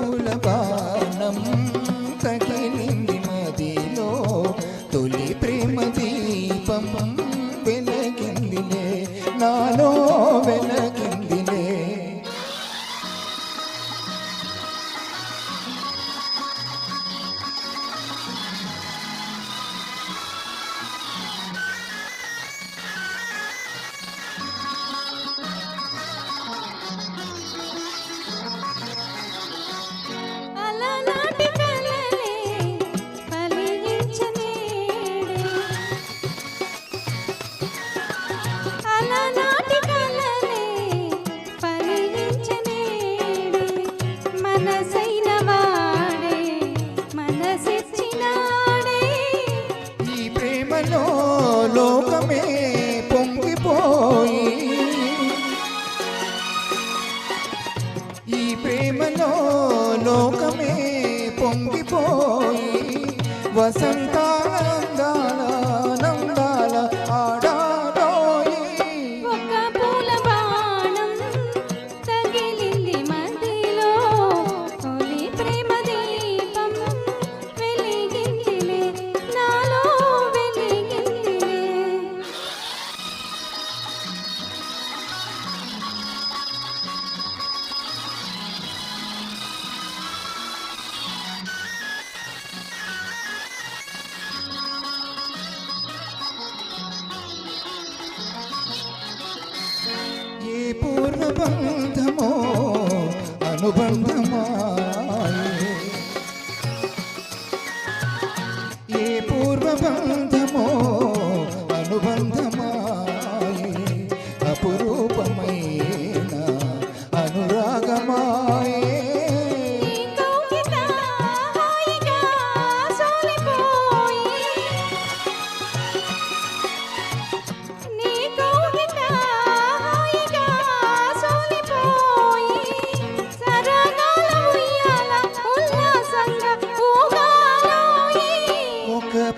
పూల బాణం తగిలింది మదిలో తొలి ప్రేమ దీపం. లోకమే పొంగిపోయి ఈ ప్రేమలో లోకమే పొంగిపోయి వసంతానందాల పూర్వబంధమో అనుబంధమా? ఏ పూర్వబంధమో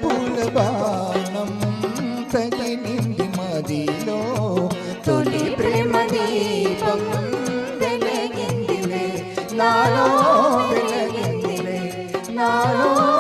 పూల బాణం తగిలింది మదిలో తొలి ప్రేమ దీపం వెలగిందిలే. నాలో వెలగిందిలే. నాలో